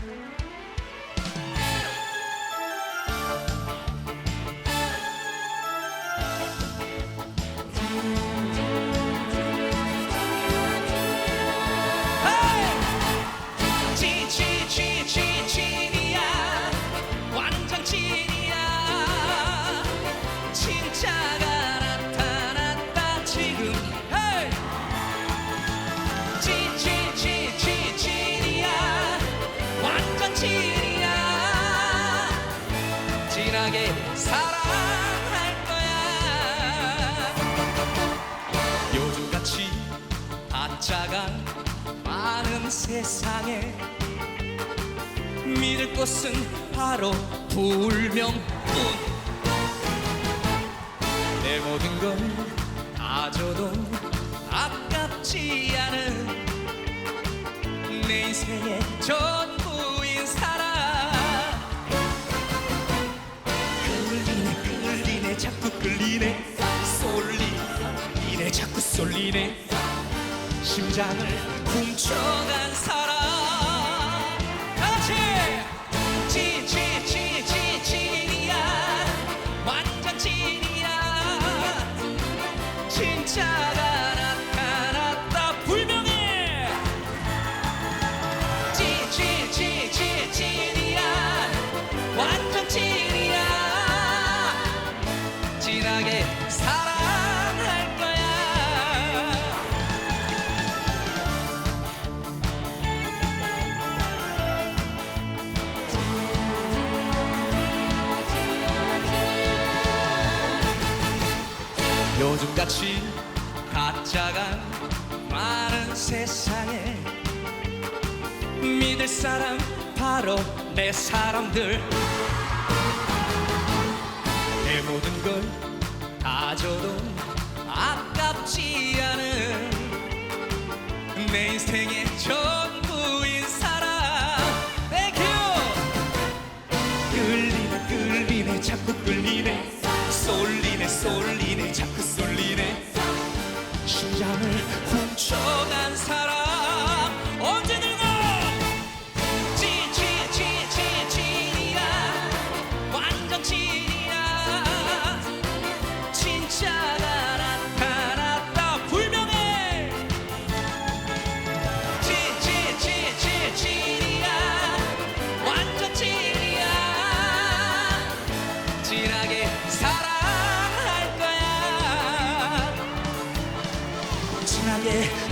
지지 진하게 사랑할 거야. 요즘같이 가짜가 많은 세상에 믿을 곳은 바로 불명뿐. 내 모든 걸다 줘도 아깝지 않은 내 인생의 전 끌리네 쏠리네 자꾸 쏠리네. 심장을 훔쳐간 사람 요즘같이 가짜가 많은 세상에 믿을 사람 바로 내 사람들. 내 모든 걸다 줘도 아깝지 않은 내 인생의 전 사랑할 거야. 친하게